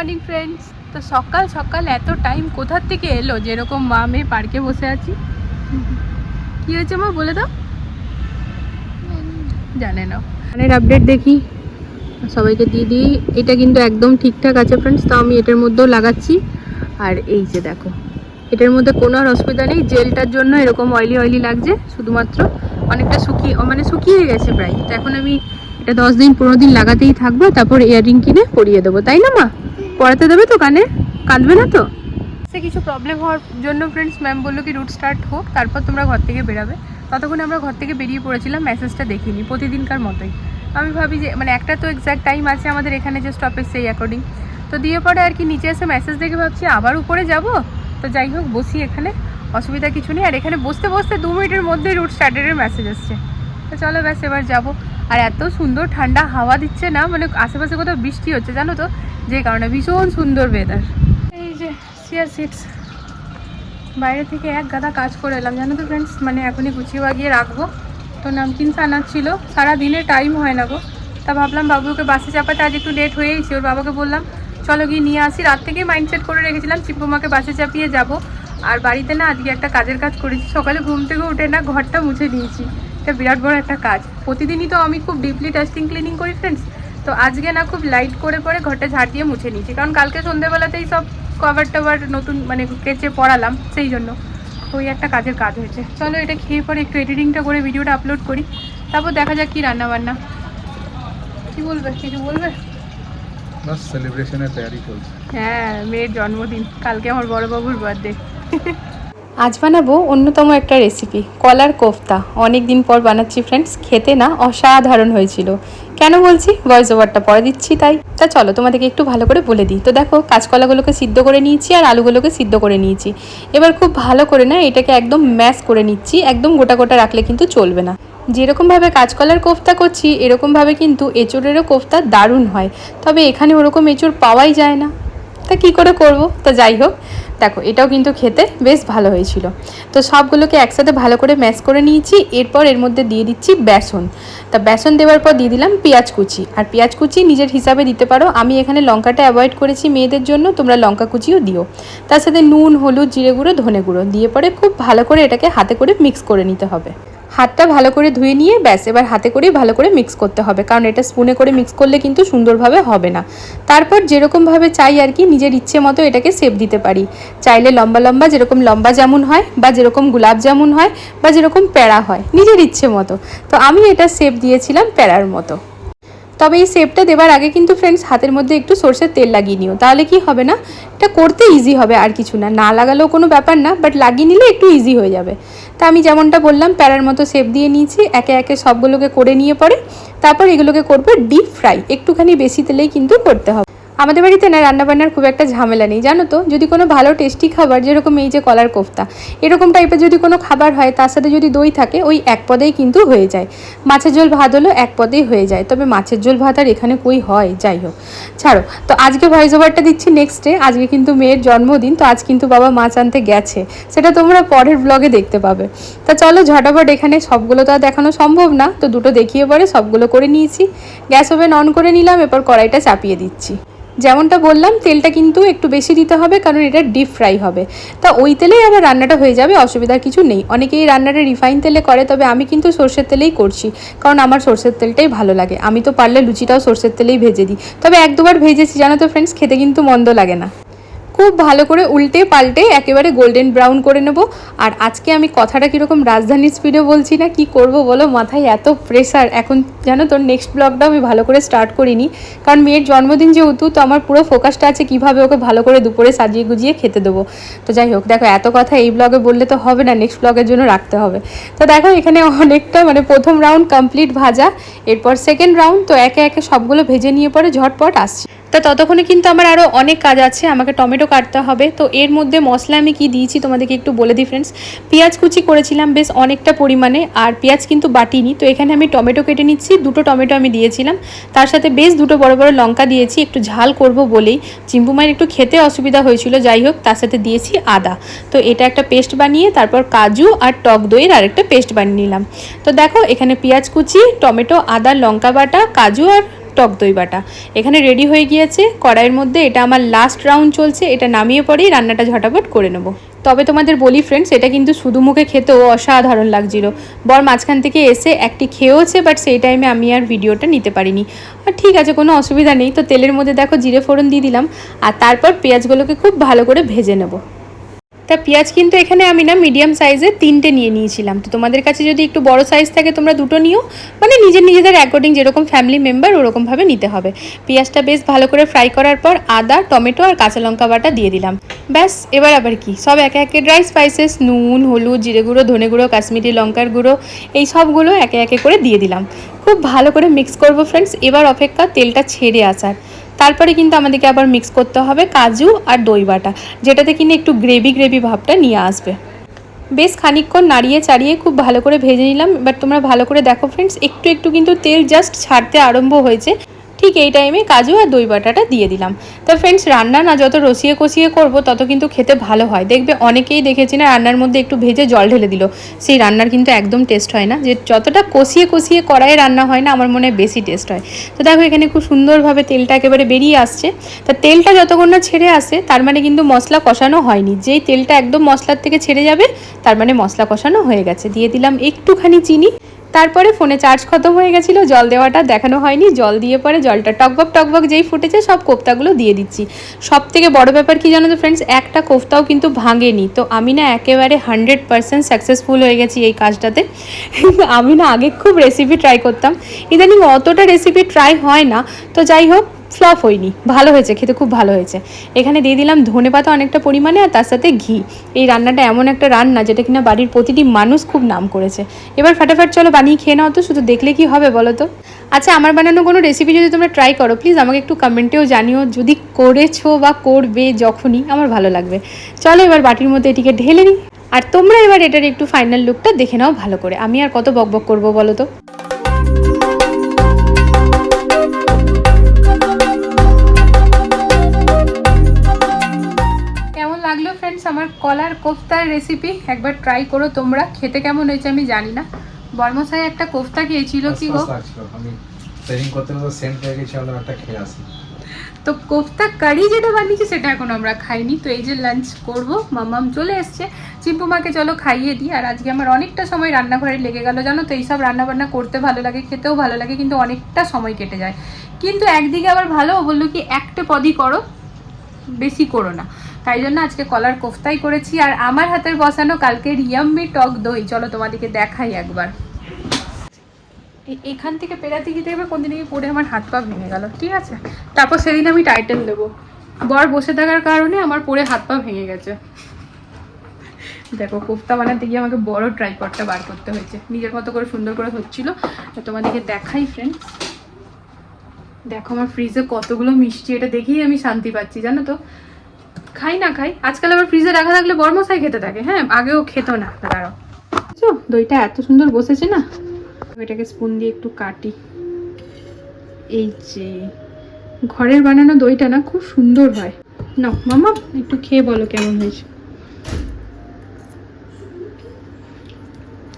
Morning friends তো সকাল সকাল এত টাইম কোথার থেকে এলো? যেরকম মা মেয়ে পার্কে বসে আছি। কি হয়েছে মা? বলে দাও। জানে না গানের আপডেট দেখি। সবাইকে দিয়ে দিই। এটা কিন্তু একদম ঠিকঠাক আছে ফ্রেন্ডস তো আমি এটার মধ্যেও লাগাচ্ছি। আর এই যে দেখো, এটার মধ্যে কোনো আর অসুবিধা নেই। জেলটার জন্য এরকম অয়েলি অয়েলি লাগছে, শুধুমাত্র অনেকটা শুকিয়ে মানে শুকিয়ে গেছে প্রায়। তো এখন আমি এটা দশ দিন, পনেরো দিন লাগাতেই থাকব। তারপর ইয়াররিং কিনে পরিয়ে দেবো। তাই না, মা? পড়াতে দেবে তো কানে? কাঁদবে না তো? সে কিছু প্রবলেম হওয়ার জন্য ফ্রেন্ডস ম্যাম বলল কি রুট স্টার্ট হোক, তারপর তোমরা ঘর থেকে বেরাবে। ততক্ষণে আমরা ঘর থেকে বেরিয়ে পড়েছিলাম মেসেজটা দেখিনি, প্রতিদিনকার মতোই। আমি ভাবি যে মানে একটা তো এক্স্যাক্ট টাইম আছে আমাদের এখানে যে স্টপেজ সেই অ্যাকর্ডিং তো দিয়ে পরে আর কি নিচে এসে মেসেজ দেখে ভাবছি, আবার উপরে যাব? তো যাই হোক, বসি এখানে, অসুবিধা কিছু নেই। আর এখানে বসতে বসতে দু মিনিটের মধ্যেই রুট স্টার্টের মেসেজ আসছে তো চলো ব্যাস, এবার যাব। আর এত সুন্দর ঠান্ডা হাওয়া দিচ্ছে না মানে আশেপাশে কোথাও বৃষ্টি হচ্ছে, জানো তো? যে কারণে ভীষণ সুন্দর ওয়েদার এই যে সিয়ার সিটস বাইরে থেকে এক গাদা কাজ করে এলাম, জানো তো ফ্রেন্ডস মানে এখনই গুছিয়ে বাগিয়ে রাখব। তো নামকিন আনার ছিল। সারা দিনে টাইম হয় না গো। তা ভাবলাম বাবুকে বাসে চাপাতে আজ একটু লেট হয়েইছে ওর বাবাকে বললাম, চলো গিয়ে নিয়ে আসি। রাত থেকেই মাইন্ডসেট করে রেখেছিলাম চিপ্পুমাকে বাসে চাপিয়ে যাব। আর বাড়িতে না আজকে একটা কাজের কাজ করেছি। সকালে ঘুম থেকে উঠে না ঘরটা মুছে নিয়েছি এটা বিরাট বড় একটা কাজ। প্রতিদিনই তো আমি খুব ডিপলি ডাস্টিং ক্লিনিং করি ফ্রেন্ডস তো আজকে না খুব লাইট করে পরে ঘরটা ঝাড় দিয়ে মুছে নিয়েছি। কারণ কালকে সন্ধ্যেবেলাতেই সব কভার টভার নতুন মানে কেচে পড়ালাম সেই জন্য। ওই একটা কাজের কাজ হয়েছে। চলো এটা খেয়ে পরে একটু এডিটিংটা করে ভিডিওটা আপলোড করি। তারপর দেখা যাক কী রান্না বান্না। কী বলবে? কিছু বলবে? বাস সেলিব্রেশনের তৈরি চলছে। হ্যাঁ মেয়ের জন্মদিন। কালকে আমার বড়বাবুর বার্থডে আজ বানাবো অন্যতম একটা রেসিপি কলার কোফতা। অনেক দিন পর বানাচ্ছি ফ্রেন্ডস খেতে না অসাধারণ হয়েছিল। কেন বলছি? ভয়েস ওভারটা পরে দিচ্ছি তাই। তা চলো, তোমাদেরকে একটু ভালো করে বলে দিই। তো দেখো, কাঁচকলাগুলোকে সিদ্ধ করে নিয়েছি আর আলুগুলোকে সিদ্ধ করে নিয়েছি। এবার খুব ভালো করে না এটাকে একদম ম্যাশ করে নিচ্ছি, একদম গোটা গোটা রাখলে কিন্তু চলবে না। যেরকমভাবে কাঁচকলার কোফতা করছি, এরকমভাবে কিন্তু এঁচড়েরও কোফতা দারুণ হয়। তবে এখানে ওরকম এঁচড় পাওয়াই যায় না। তা কী করে করব? তা যাই হোক দেখো, এটাও কিন্তু খেতে বেশ ভালো হয়েছিল। তো সবগুলোকে একসাথে ভালো করে ম্যাশ করে নিয়েছি, এরপর এর মধ্যে দিয়ে দিচ্ছি বেসন। তা বেসন দেওয়ার পর দিয়ে দিলাম পেঁয়াজ কুচি। আর পেঁয়াজ কুচি নিজের হিসাবে দিতে পারো। আমি এখানে লঙ্কাটা অ্যাভয়েড করেছি মেয়েদের জন্য, তোমরা লঙ্কা কুচিও দিও। তার সাথে নুন, হলুদ, জিরে গুঁড়ো, ধনে গুঁড়ো। দিয়ে পরে খুব ভালো করে এটাকে হাতে করে মিক্স করে নিতে হবে। হাতটা ভালো করে ধুয়ে নিয়ে ব্যাস, এবার হাতে করেই ভালো করে মিক্স করতে হবে। কারণ এটা স্পুনে করে মিক্স করলে কিন্তু সুন্দরভাবে হবে না। তারপর যেরকমভাবে চাই আর কি, নিজের ইচ্ছে মতো এটাকে সেপ দিতে পারি। চাইলে লম্বা লম্বা, যেরকম লম্বা জামুন হয়, বা যেরকম গোলাপ জামুন হয়, বা যেরকম প্যাড়া হয়, নিজের ইচ্ছে মতো। তো আমি এটা সেপ দিয়েছিলাম প্যাড়ার মতো। তবে এই শেপটা দেওয়ার আগে কিন্তু ফ্রেন্ডস হাতের মধ্যে একটু সর্ষের তেল লাগিয়ে নিও। তাহলে কি হবে না? এটা করতে ইজি হবে আর কিছু না। না লাগালেও কোনো ব্যাপার না বাট লাগিয়ে নিলে একটু ইজি হয়ে যাবে। তা আমি যেমনটা বললাম, প্যারার মতো শেপ দিয়ে নিয়েছি, একে একে সবগুলোকে করে নিয়ে পরে, তারপর এগুলোকে করব ডিপ ফ্রাই একটুখানি বেশি তেলেই কিন্তু করতে হবে। আমাদের বাড়িতে না রান্নাবান্নার খুব একটা ঝামেলা নেই, জানো তো? যদি কোনো ভালো টেস্টি খাবার, যেরকম এই যে কলার কোফতা, এরকম টাইপের যদি কোনো খাবার হয়, তার সাথে যদি দই থাকে, ওই এক পদেই কিন্তু হয়ে যায়। মাছের ঝোল ভাত হলো এক পদেই হয়ে যায়। তবে মাছের ঝোল ভাত আর এখানে কই হয়? যাই হোক। ছাড়ো, তো আজকে ভয়েস ওভারটা দিচ্ছি নেক্সট ডে আজকে কিন্তু মেয়ের জন্মদিন, তো আজ কিন্তু বাবা মাছ আনতে গেছে। সেটা তোমরা পরের ব্লগে দেখতে পাবে। তা চলো ঝটাপট এখানে সবগুলো তো আর দেখানো সম্ভব না, তো দুটো দেখিয়ে পরে সবগুলো করে নিয়েছি। গ্যাস ওভেন অন করে নিলাম, এরপর কড়াইটা চাপিয়ে দিচ্ছি। যেমনটা বললাম, তেলটা কিন্তু একটু বেশি দিতে হবে কারণ এটা ডিপ ফ্রাই হবে। তা ওই তেলেই আবার রান্নাটা হয়ে যাবে, অসুবিধার কিছু নেই। অনেকেই রান্নাটা রিফাইন তেলে করে, তবে আমি কিন্তু সর্ষের তেলেই করছি, কারণ আমার সর্ষের তেলটাই ভালো লাগে। আমি তো পারলে লুচিটাও সর্ষের তেলেই ভেজে দিই। তবে এক দুবার ভেজেছি, জানো তো ফ্রেন্ডস খেতে কিন্তু মন্দ লাগে না। খুব ভালো করে উল্টে পাল্টে একেবারে গোল্ডেন ব্রাউন করে নেব। আর আজকে আমি কথাটা কীরকম রাজধানীর স্পিডে বলছি না, কি করব বলো? মাথায় এত প্রেশার এখন জানো তো নেক্সট ব্লগটাও আমি ভালো করে স্টার্ট করিনি। কারণ মেয়ের জন্মদিন যেহেতু, তো আমার পুরো ফোকাসটা আছে কীভাবে ওকে ভালো করে দুপুরে সাজিয়ে গুজিয়ে খেতে দেবো। তো যাই হোক, দেখো, এত কথা এই ব্লগে বললে তো হবে না নেক্সট ব্লগের জন্য রাখতে হবে। তো দেখো, এখানে অনেকটা মানে প্রথম রাউন্ড কমপ্লিট ভাজা, এরপর সেকেন্ড রাউন্ড তো একে একে সবগুলো ভেজে নিয়ে পরে ঝটপট আসছে। তা ততক্ষণে কিন্তু আমার আরও অনেক কাজ আছে, আমাকে টমেটো কাটতে হবে। তো এর মধ্যে মশলা আমি কি দিয়েছি তোমাদেরকে একটু বলে দিই ফ্রেন্ডস পেঁয়াজ কুচি করেছিলাম বেশ অনেকটা পরিমাণে, আর পেঁয়াজ কিন্তু বাটিনি। তো এখানে আমি টমেটো কেটে নিচ্ছি, দুটো টমেটো আমি দিয়েছিলাম। তার সাথে বেশ দুটো বড় বড় লঙ্কা দিয়েছি, একটু ঝাল করব বলেই। চিম্পু মায়ের একটু খেতে অসুবিধা হয়েছিল, যাই হোক, তার সাথে দিয়েছি আদা। তো এটা একটা পেস্ট বানিয়ে, তারপর কাজু আর টক দইয়ের আরেকটা পেস্ট বানিয়ে নিলাম। তো দেখো, এখানে পেঁয়াজ কুচি, টমেটো, আদা, লঙ্কা বাটা, কাজু আর টক দই বাটা। এখানে রেডি হয়ে গিয়েছে। কড়াইয়ের মধ্যে এটা আমার লাস্ট রাউন্ড চলছে। এটা নামিয়ে পরেই রান্নাটা ঝটাপট করে নেব। তবে তোমাদের বলি ফ্রেন্ডস এটা কিন্তু শুধু মুখে খেতেও অসাধারণ লাগছিল। বর মাঝখান থেকে এসে একটি খেয়েওছে বাট সেই টাইমে আমি আর ভিডিওটা নিতে পারিনি। আর ঠিক আছে, কোনো অসুবিধা নেই। তো তেলের মধ্যে দেখো, জিরে ফোড়ন দিয়ে দিলাম। আর তারপর পেঁয়াজগুলোকে খুব ভালো করে ভেজে নেব। তা পেঁয়াজ কিন্তু এখানে আমি না মিডিয়াম সাইজের তিনটে নিয়ে নিয়েছিলাম। তো তোমাদের কাছে যদি একটু বড় সাইজ থাকে, তোমরা দুটো নিও। মানে নিজের নিজেদের অ্যাকর্ডিং যেরকম ফ্যামিলি মেম্বার ওরকমভাবে নিতে হবে। পেঁয়াজটা বেশ ভালো করে ফ্রাই করার পর আদা, টমেটো আর কাঁচা লঙ্কা বাটা দিয়ে দিলাম। ব্যাস, এবার আবার কি? সব একে একে ড্রাই স্পাইসেস নুন, হলুদ, জিরে গুঁড়ো, ধনে গুঁড়ো, কাশ্মীরি লঙ্কার গুঁড়ো, এই সবগুলো একে একে করে দিয়ে দিলাম। খুব ভালো করে মিক্স করব ফ্রেন্ডস এবার অপেক্ষা তেলটা ছেড়ে আসার। তারপরে কিন্তু আমাদেরকে আবার মিক্স করতে হবে কাজু আর দই বাটা, যেটাতে কিনা একটু গ্রেভি গ্রেভি ভাবটা নিয়ে আসবে। বেশ খানিকক্ষণ নাড়িয়ে চাড়িয়ে খুব ভালো করে ভেজে নিলাম বাট তোমরা ভালো করে দেখো ফ্রেন্ডস একটু একটু কিন্তু তেল জাস্ট ছাড়তে আরম্ভ হয়েছে। ঠিক এই টাইমে কাজু আর দই বাটাটা দিয়ে দিলাম। তা ফ্রেন্ডস রান্না না যত রসিয়ে কষিয়ে করব, তত কিন্তু খেতে ভালো হয়। দেখবে অনেকেই দেখেছি না রান্নার মধ্যে একটু ভেজে জল ঢেলে দিল। সেই রান্নার কিন্তু একদম টেস্ট হয় না। যে যতটা কষিয়ে কষিয়ে কড়াইয়ে রান্না হয় না, আমার মনে বেশি টেস্ট হয়। তো দেখো এখানে খুব সুন্দরভাবে তেলটা একেবারে বেরিয়ে আসছে। তা তেলটা যতক্ষণ না ছেড়ে আসে, তার মানে কিন্তু মশলা কষানো হয়নি। যেই তেলটা একদম মশলার থেকে ছেড়ে যাবে, তার মানে মশলা কষানো হয়ে গেছে। দিয়ে দিলাম একটুখানি চিনি। তারপরে ফোনে চার্জ খতম হয়ে গেছিল, জল দেওয়াটা দেখানো হয়নি, জল দিয়ে পরে জলটা টকবক টকবক যেই ফুটেছে সব কোফতাগুলো দিয়ে দিচ্ছি। সব থেকে বড় ব্যাপার কি জানো তো ফ্রেন্ডস একটা কোফতাও কিন্তু ভাঙেনি। তো আমি না একেবারে হান্ড্রেড পারসেন্ট সাকসেসফুল হয়ে গেছি এই কাজটাতে। আমি না আগে খুব রেসিপি ট্রাই করতাম। ইদানিং অতটা রেসিপি ট্রাই হয় না। তো যাই হোক ফ্লপ হয়নি। ভালো হয়েছে, খেতে খুব ভালো হয়েছে। এখানে দিয়ে দিলাম ধনে পাতা অনেকটা পরিমাণে আর তার সাথে ঘি। এই রান্নাটা এমন একটা রান্না যেটা কিনা বাড়ির প্রতিটি মানুষ খুব নাম করেছে। এবার ফাটাফাট চলো বানিয়ে খেয়ে নাও তো, শুধু দেখলে কি হবে বলো তো? আচ্ছা আমার বানানো কোনো রেসিপি যদি তোমরা ট্রাই করো প্লিজ আমাকে একটু কমেন্টেও জানিও যদি করেছ বা করবে যখনই, আমার ভালো লাগবে। চলো এবার বাটির মধ্যে এটিকে ঢেলে নিই। আর তোমরা এবার এটার একটু ফাইনাল লুকটা দেখে নাও ভালো করে। আমি আর কত বকবক করব বলো তো? আমার কলার কোফতার রেসিপি একবার ট্রাই করো তোমরা। খেতে কেমন হয়েছে আমি জানি না। বর্মশাই একটা কোফতা খেয়েছিল কি গো? করতে সেন্ট একটা খেয়ে আসি। তো কোফতা কারি যেটা বানিয়েছি সেটা এখন আমরা খাইনি। তো এই যে লাঞ্চ করব মামাম চলে এসছে। চিম্পুমাকে চলো খাইয়ে দিই। আর আজকে আমার অনেকটা সময় রান্নাঘরে লেগে গেল জানো তো? এইসব রান্নাবান্না করতে ভালো লাগে খেতেও ভালো লাগে কিন্তু অনেকটা সময় কেটে যায়। কিন্তু একদিকে আবার ভালো বলল কি একটা পদই করো বেশি করো না। তাই জন্য আজকে কলার কোফতাই করেছি। আর আমার হাতের বসানো কালকে রিয়াম্মি টক দই। চলো তোমাদেরকে দেখাই একবার। এখান থেকে পেরাতে গিয়ে দেখবে কোনদিন গিয়ে পড়ে আমার হাত পা ভেঙে গেল। ঠিক আছে? তারপর সেদিন আমি টাইটেল দেবো। বর বসে থাকার কারণে আমার পড়ে হাত পা ভেঙে গেছে। দেখো, কোফতা বানাতে গিয়ে আমাকে বড় ট্রাইপডটা বার করতে হয়েছে। নিজের মতো করে সুন্দর করে হচ্ছিল। তোমাদেরকে দেখাই ফ্রেন্ড দেখো, আমার ফ্রিজে কতগুলো মিষ্টি। এটা দেখেই আমি শান্তি পাচ্ছি, জানো তো? খাই না খাই। আজকাল আবার ফ্রিজে রাখা থাকলে বর্মশাই খেতে থাকে হ্যাঁ? আগেও খেত না দাঁড়াও বুঝছ? দইটা এত সুন্দর বসেছে না? এটাকে স্পুন দিয়ে একটু কাটি। এই যে, ঘরের বানানো দইটা না খুব সুন্দর হয়। না মামা, একটু খেয়ে বলো কেমন হয়েছে।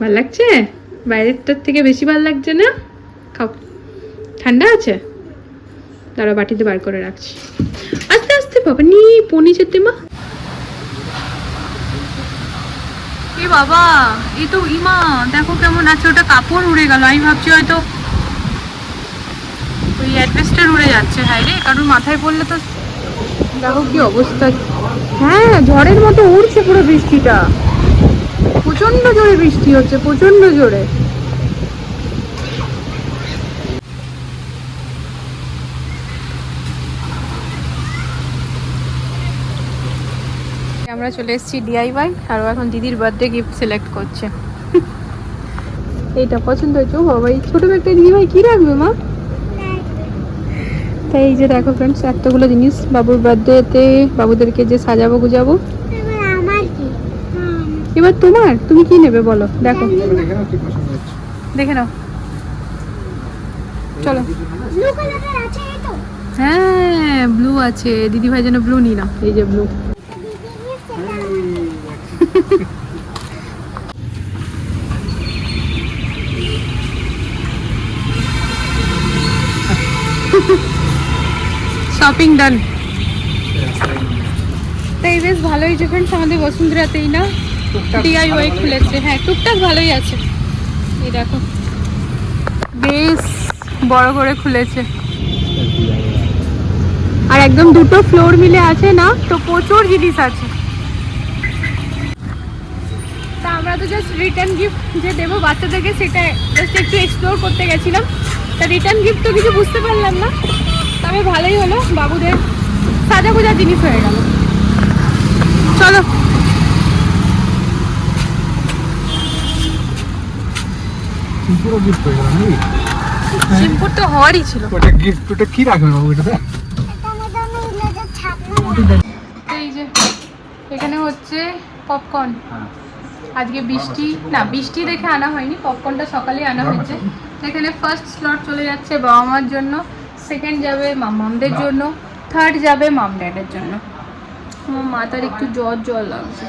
ভালো লাগছে? বাইরেরটার থেকে বেশি ভালো লাগছে না? খাও। ঠান্ডা আছে? দাঁড়া বাটিতে বার করে রাখছি। বাবা নি পনি যেতে মা। এ বাবা এই তো ইমা দেখো কেমন আছে ওটা কাপড় উড়ে গেল আমি ভাবছি হয়তো ওই অ্যাডভেস্টার উড়ে যাচ্ছে হাই রে কারণ মাথায় পড়লে তো দেখো কি অবস্থা। হ্যাঁ ঝড়ের মতো উড়ছে পুরো বৃষ্টিটা। প্রচণ্ড জোরে বৃষ্টি হচ্ছে প্রচণ্ড জোরে। আমরা চলে এসেছি ডিআইওয়াই আর এখন দিদির বার্থডে গিফট সিলেক্ট করছে। এইটা পছন্দ হয়েছে। বাবা, এই ছোট একটা দিদিভাই কি রাখবে মা? তাই এই যে দেখো ফ্রেন্ডস এতগুলো জিনিস বাবুর বার্থডেতে বাবুদেরকে যে সাজাবো গুজাবো। এবার তোমার, তুমি কি নেবে বলো, দেখো। দেখে নাও। চলো। হ্যাঁ ব্লু আছে। দিদি ভাই যেন ব্লু নি না। এই যে ব্লু শপিং ডান তো এই বেশ ভালোই যে ফ্রেন্ডস আমাদের বসুন্ধরাতেই না? ডিআইওয়াই খুলেছে। হ্যাঁ টুকটাক ভালোই আছে। এই দেখো। বেশ বড় করে খুলেছে। আর একদম দুটো ফ্লোর মিলে আছে না? তো প্রচুর জিনিস আছে তা আমরা তো জাস্ট রিটার্ন গিফট যে দেবো বাচ্চাদেরকে সেটা জাস্ট একটু এক্সপ্লোর করতে গেছিলাম। তা রিটার্ন গিফট তো কিছু বুঝতে পারলাম না। তবে ভালোই হলো বাবুদের সাজা গোজা জিনিস হয়ে গেল। চলো। পুরো গিফট হয়ে গেল নাকি? সিম্পুর তো হওয়ারই ছিল। ওটা গিফট কি রাখবে বাবু এই যে এখানে হচ্ছে পপকর্ন আজকে বৃষ্টি না বৃষ্টি দেখে আনা হয়নি পপকর্নটা সকালে আনা হয়েছে। সেখানে ফার্স্ট স্লট চলে যাচ্ছে বাবা মার জন্য সেকেন্ড যাবে মামদের জন্য থার্ড যাবে মাম ড্যাডের জন্য। আমার মাথার একটু জ্বর জ্বর লাগছে।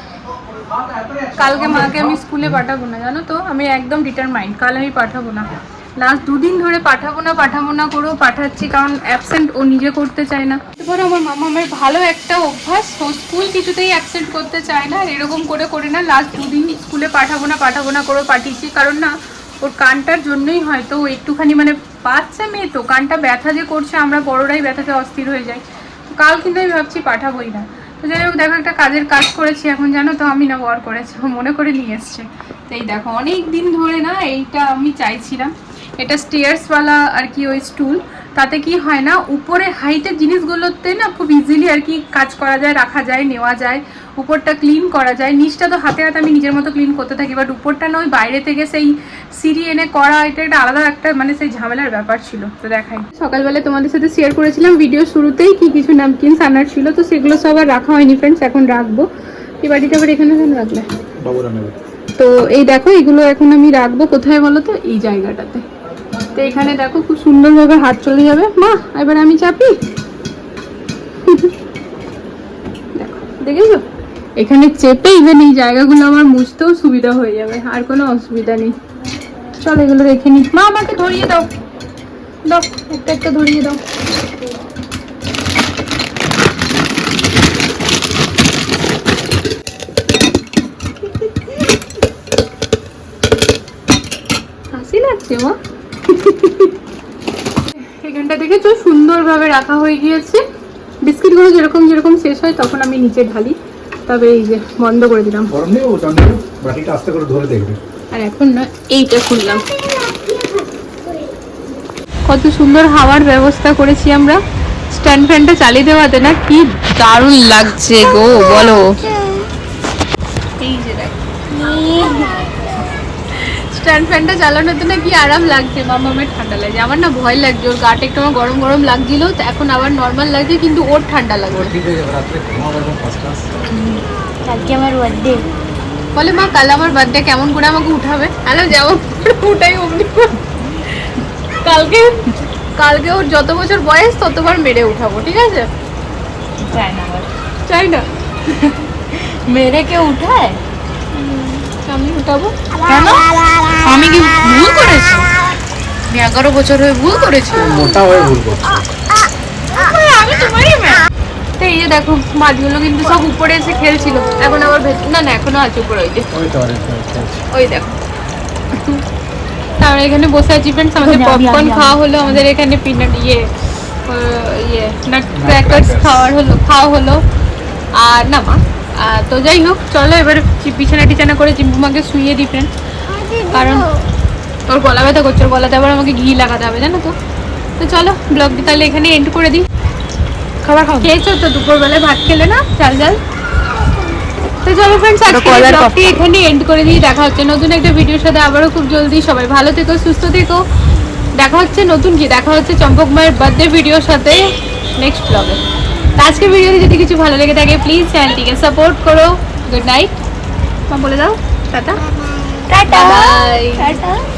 কালকে মাকে আমি স্কুলে পাঠাবো না জানো তো? আমি একদম ডিটারমাইন্ড কাল আমি পাঠাবো না। লাস্ট দুদিন ধরে পাঠাবো না পাঠাবো না করেও পাঠাচ্ছি, কারণ অ্যাবসেন্ট ও নিজে করতে চায় না। এবার আমার মামা আমার ভালো একটা অভ্যাস, ও স্কুল কিছুতেই অ্যাবসেন্ট করতে চায় না এরকম করে করে না লাস্ট দুদিন স্কুলে পাঠাবো না পাঠাবো না করেও পাঠিয়েছি, কারণ না, ওর কানটার জন্যই হয়তো একটুখানি মানে বাচ্চা মেয়ে তো, কানটা ব্যথা যে করছে, আমরা বড়রাই ব্যথাতে অস্থির হয়ে যাই। কাল কিন্তু আমি ভাবছি পাঠাবোই না। তো যাই হোক, দেখো একটা কাজের কাজ করেছি, এখন জানো তো আমি না বর করেছি মনে করে নিয়ে এসছে। তো এই দেখো অনেক দিন ধরে না, এইটা আমি চাইছিলাম। এটা স্টেয়ার্সওয়ালা আর কি ওই স্টুল তাতে কি হয় না উপরে হাইটের জিনিসগুলোতে না খুব ইজিলি আর কি কাজ করা যায় রাখা যায় নেওয়া যায় উপরটা ক্লিন করা যায়। নিচটা তো হাতে হাতে আমি নিজের মতো ক্লিন করতে থাকি বাট উপরটা না ওই বাইরে থেকে সেই সিঁড়ি এনে করা এটা একটা আলাদা একটা মানে সেই ঝামেলার ব্যাপার ছিল। তো দেখাই। সকালবেলা তোমাদের সাথে শেয়ার করেছিলাম ভিডিও শুরুতেই কি কিছু নামকিনস আনার ছিল তো সেগুলো সব আর রাখা হয়নি ফ্রেন্ডস এখন রাখব। এই বাড়িটা আবার এখানে কেন রাখলে? তো এই দেখো এগুলো এখন আমি রাখব কোথায় বলো তো? এই জায়গাটাতে। তো এখানে দেখো খুব সুন্দরভাবে হাত চলে যাবে। মা, এবার আমি চাপি? দেখো, দেখেছ? এখানে চেপে ইভেন এই জায়গাগুলো আমার মুছতেও সুবিধা হয়ে যাবে, আর কোনো অসুবিধা নেই। চলো এগুলো রেখে নি। মা, আমাকে ধরিয়ে দাও। দাও, একটা একটা ধরিয়ে দাও। হাসি লাগছে, মা। এখানটা দেখেছ? সুন্দরভাবে রাখা হয়ে গিয়েছে। বিস্কিটগুলো যেরকম যেরকম শেষ হয় তখন আমি নিচে ঢালি। তবে এই যে বন্ধ করে দিলাম। গরম নেই ওটা নেই বাটিটা আস্তে করে ধরে দেখবে। আর এখন না এইটা খুললাম। কত সুন্দর হাওয়ার ব্যবস্থা করেছি আমরা। স্ট্যান্ড ফ্যানটা চালিয়ে দেওয়াতে না কি দারুণ লাগছে গো বলো। এই যে দেখো। স্ট্যান্ড ফ্যানটা চালানোতে না কি আরাম লাগছে? মামা আমার ঠান্ডা লাগছে। আমার না ভয় লাগছে। ওর গাটা একটু আমার গরম গরম লাগছিল তো এখন আবার নর্মাল লাগছে কিন্তু ওর ঠান্ডা লাগবে আজকে আমার বার্থডে বলে মা কাল আমার বার্থডে কেমন করে আমাকে উঠাবে? হ্যালো যেমন উঠাই অমনি কালকে কালকে ওর যত বছর বয়স ততবার মেরে উঠাবো ঠিক আছে? চাই না চাই না। মেরে কেউ উঠায়? আমি উঠাবো। কেন? আমি কি ভুল করেছি? আমি এগারো বছর হয়ে ভুল করেছি। মোটা হয়ে ভুল করছে। আমি তোমারই মেয়ে তো এই যে দেখো মাছগুলো কিন্তু সব উপরে এসে খেলছিল। এখন আবার ভেতর না না এখনও আছে উপরে ওই যে। ওই দেখো। আমরা এখানে বসে আছি ফ্রেন্ডস আমাদের পপকর্ন খাওয়া হলো আমাদের এখানে পিনাট ইয়ে ইয়ে নাট ক্র্যাকার্স খাওয়ার হলো খাওয়া হলো। আর না মা তো যাই হোক চলো এবার বিছানা টিছানা করে চিম্পুমাকে শুয়ে দিই ফ্রেন্ড কারণ ওর গলা ব্যথা করছে ওর গলাতে আবার আমাকে ঘি লাগাতে হবে জানো তো? তো চলো ব্লগটি তাহলে এখানে এন্ড করে দিই। খাবার খাও। খেয়েছো তো দুপুরবেলায় ভাত খেলে না? চাল চাল তো চলো ফ্রেন্ডস আজকে ব্লগটি এখানে এন্ড করে দিই। দেখা হচ্ছে নতুন একটা ভিডিওর সাথে। আবারও খুব জলদি। সবাই ভালো থেকো সুস্থ থেকো। দেখা হচ্ছে নতুন কি? দেখা হচ্ছে চম্পক মায়ের বার্থডে ভিডিওর সাথে নেক্সট ব্লগে আজকের ভিডিওতে যদি কিছু ভালো লেগে থাকে প্লিজ চ্যানেলটিকে সাপোর্ট করো। গুড নাইট মা বলে দাও। টাটা। টাটা বাই টাটা আরে